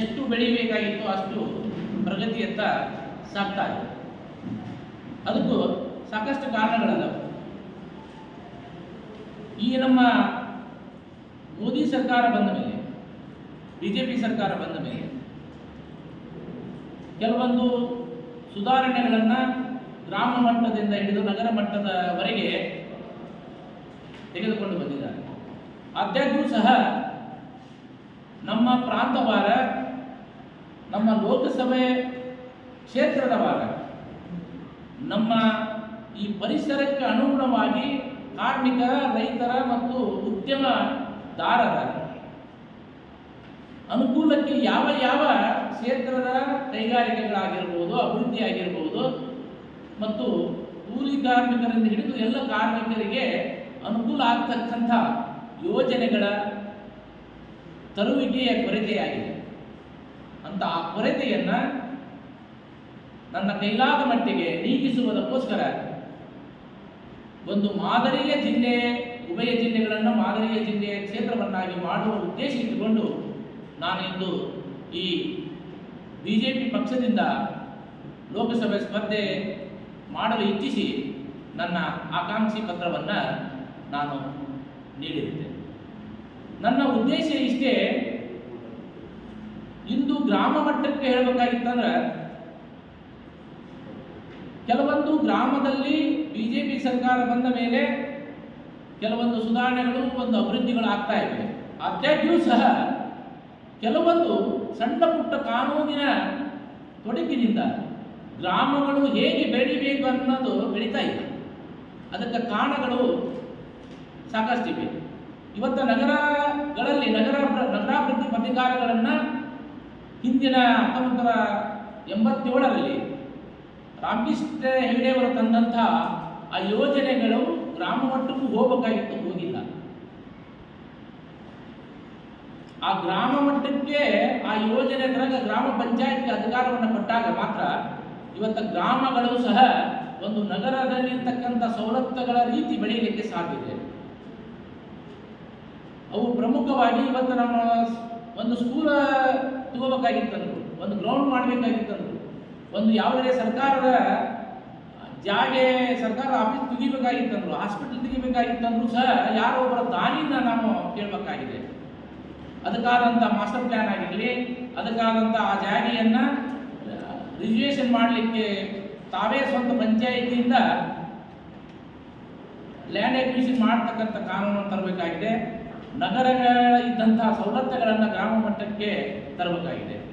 ಎಷ್ಟು ಬೆಳಿಬೇಕಾಗಿತ್ತು ಅಷ್ಟು ಪ್ರಗತಿಯತ್ತ ಸಾಗ್ತಾ ಇದೆ ಅದಕ್ಕೂ ಸಾಕಷ್ಟು ಕಾರಣಗಳದಾವೆ ಈ ನಮ್ಮ ಮೋದಿ ಸರ್ಕಾರ ಬಂದ ಮೇಲೆ ಬಿ ಜೆ ಪಿ ಸರ್ಕಾರ ಬಂದ ಮೇಲೆ ಕೆಲವೊಂದು ಸುಧಾರಣೆಗಳನ್ನು ಗ್ರಾಮ ಮಟ್ಟದಿಂದ ಹಿಡಿದು ನಗರ ಮಟ್ಟದವರೆಗೆ ತೆಗೆದುಕೊಂಡು ಬಂದಿದ್ದಾರೆ. ಆದಾಗ್ಯೂ ಸಹ ನಮ್ಮ ಪ್ರಾಂತವಾರ ನಮ್ಮ ಲೋಕಸಭೆ ಕ್ಷೇತ್ರದ ಭಾಗ. ನಮ್ಮ ಈ ಪರಿಸರಕ್ಕೆ ಅನುಗುಣವಾಗಿ ಕಾರ್ಮಿಕರ ರೈತರ ಮತ್ತು ಉದ್ಯಮದಾರರ ಅನುಕೂಲಕ್ಕೆ ಯಾವ ಯಾವ ಕ್ಷೇತ್ರದ ಕೈಗಾರಿಕೆಗಳಾಗಿರ್ಬೋದು ಅಭಿವೃದ್ಧಿ ಆಗಿರ್ಬೋದು ಮತ್ತು ಕೂಲಿ ಕಾರ್ಮಿಕರಿಂದ ಹಿಡಿದು ಎಲ್ಲ ಕಾರ್ಮಿಕರಿಗೆ ಅನುಕೂಲ ಆಗ್ತಕ್ಕಂಥ ಯೋಜನೆಗಳ ತರುವಿಕೆಯ ಕೊರತೆಯಾಗಿದೆ. ಅಂತ ಆ ಕೊರತೆಯನ್ನು ನನ್ನ ಕೈಲಾದ ಮಟ್ಟಿಗೆ ನೀಗಿಸುವುದಕ್ಕೋಸ್ಕರ ಒಂದು ಮಾದರಿಯ ಜಿಲ್ಲೆ, ಉಭಯ ಜಿಲ್ಲೆಗಳನ್ನು ಮಾದರಿಯ ಜಿಲ್ಲೆಯ ಕ್ಷೇತ್ರವನ್ನಾಗಿ ಮಾಡುವ ಉದ್ದೇಶ ಇಟ್ಟುಕೊಂಡು ನಾನಿಂದು ಈ ಬಿ ಜೆ ಪಿ ಪಕ್ಷದಿಂದ ಲೋಕಸಭೆ ಸ್ಪರ್ಧೆ ಮಾಡಲು ಇಚ್ಛಿಸಿ ನನ್ನ ಆಕಾಂಕ್ಷಿ ಪತ್ರವನ್ನು ನಾನು ನೀಡಿರುತ್ತೇನೆ. ನನ್ನ ಉದ್ದೇಶ ಇಷ್ಟೇ ಇಂದು ಗ್ರಾಮ ಮಟ್ಟಕ್ಕೆ ಹೇಳಬೇಕಾಗಿತ್ತಂದ್ರೆ, ಕೆಲವೊಂದು ಗ್ರಾಮದಲ್ಲಿ ಬಿ ಜೆ ಪಿ ಸರ್ಕಾರ ಬಂದ ಮೇಲೆ ಕೆಲವೊಂದು ಸುಧಾರಣೆಗಳು, ಒಂದು ಅಭಿವೃದ್ಧಿಗಳು ಆಗ್ತಾ ಇವೆ ಆದಾಗ್ಯೂ ಸಹ ಕೆಲವೊಂದು ಸಣ್ಣ ಪುಟ್ಟ ಕಾನೂನಿನ ತೊಡಕಿನಿಂದ ಗ್ರಾಮಗಳು ಹೇಗೆ ಬೆಳಿಬೇಕು ಅನ್ನೋದು ಬೆಳೀತಾ ಇಲ್ಲ. ಅದಕ್ಕೆ ಕಾರಣಗಳು ಸಾಕಷ್ಟಿವೆ. ಇವತ್ತು ನಗರಗಳಲ್ಲಿ ನಗರ ನಗರಾಭಿವೃದ್ಧಿ ಪ್ರಾಧಿಕಾರಗಳನ್ನು ಹಿಂದಿನ ಹತ್ತೊಂಬತ್ತರ ಎಂಬತ್ತೇಳರಲ್ಲಿ ರಾಮಕೃಷ್ಣ ಹೆಗಡೆಯವರು ತಂದಂತಹ ಆ ಯೋಜನೆಗಳು ಗ್ರಾಮ ಮಟ್ಟಕ್ಕೂ ಹೋಗಬೇಕಾಗಿತ್ತು, ಹೋಗಿಲ್ಲ. ಆ ಗ್ರಾಮ ಮಟ್ಟಕ್ಕೆ ಆ ಯೋಜನೆ ತರಗ ಗ್ರಾಮ ಪಂಚಾಯತ್ಗೆ ಅಧಿಕಾರವನ್ನು ಕೊಟ್ಟಾಗ ಮಾತ್ರ ಇವತ್ತು ಗ್ರಾಮಗಳು ಸಹ ಒಂದು ನಗರದಲ್ಲಿರ್ತಕ್ಕಂಥ ಸವಲತ್ತುಗಳ ರೀತಿ ಬೆಳೆಯಲಿಕ್ಕೆ ಸಾಧ್ಯತೆ ಅವು ಪ್ರಮುಖವಾಗಿ ಇವತ್ತು ನಮ್ಮ ಒಂದು ಸ್ಕೂಲ ತಗೋಬೇಕಾಗಿತ್ತಂದ್ರು, ಒಂದು ಗ್ರೌಂಡ್ ಮಾಡಬೇಕಾಗಿತ್ತಂದ್ರು, ಒಂದು ಯಾವುದೇ ಸರ್ಕಾರದ ಜಾಗೆ ಸರ್ಕಾರ ಆಫೀಸ್ ತೆಗಿಬೇಕಾಗಿತ್ತಂದ್ರು ಹಾಸ್ಪಿಟಲ್ ತೆಗಿಬೇಕಾಗಿತ್ತಂದ್ರು ಸಹ ಯಾರೋ ಒಬ್ಬರ ದಾನಿನ ನಾವು ಕೇಳಬೇಕಾಗಿದೆ. ಅದಕ್ಕಾದಂಥ ಮಾಸ್ಟರ್ ಪ್ಲ್ಯಾನ್ ಆಗಿರಲಿ ಅದಕ್ಕಾದಂಥ ಆ ಜಾಗೆಯನ್ನು ರಿಜಿಸ್ಟ್ರೇಷನ್ ಮಾಡಲಿಕ್ಕೆ ತಾವೇ ಸ್ವಂತ ಪಂಚಾಯಿತಿಯಿಂದ ಲ್ಯಾಂಡ್ ಅಕ್ವಿಷನ್ ಮಾಡ್ತಕ್ಕಂಥ ಕಾನೂನನ್ನು ತರಬೇಕಾಗಿದೆ. ನಗರಗಳ ಇದ್ದಂತಹ ಸವಲತ್ತುಗಳನ್ನು ಗ್ರಾಮ ಮಟ್ಟಕ್ಕೆ ತರಬೇಕಾಗಿದೆ.